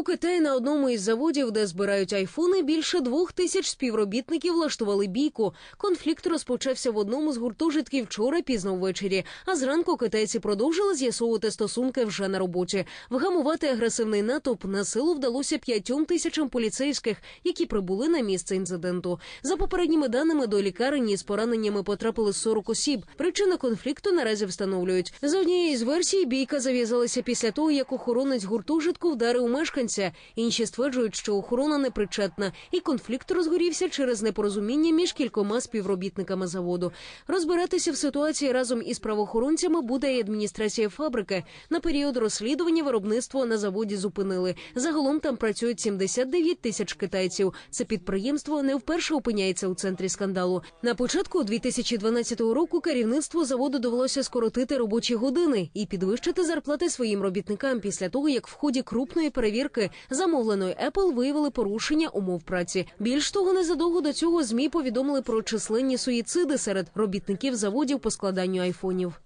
У Китаї на одному із заводів, де збирають айфони, більше двох тисяч співробітників влаштували бійку. Конфлікт розпочався в одному з гуртожитків вчора пізно ввечері. А зранку китайці продовжили з'ясовувати стосунки вже на роботі. Вгамувати агресивний натовп на силу вдалося п'ятьом тисячам поліцейських, які прибули на місце інциденту. За попередніми даними до лікарні з пораненнями потрапили 40 осіб. Причина конфлікту наразі встановлюють. За однією з версій бійка зав'язалася після того, як охоронець гуртожитку вдарив мешканця. Інші стверджують, що охорона не причетна, і конфлікт розгорівся через непорозуміння між кількома співробітниками заводу. Розбиратися в ситуації разом із правоохоронцями буде і адміністрація фабрики. На період розслідування виробництво на заводі зупинили. Загалом там працюють 79 тисяч китайців. Це підприємство не вперше опиняється у центрі скандалу. На початку 2012 року керівництву заводу довелося скоротити робочі години і підвищити зарплати своїм робітникам після того, як в ході крупної перевірки замовленої Apple виявили порушення умов праці. Більш того, незадовго до цього змі повідомили про численні суїциди серед робітників заводів по складанню айфонів.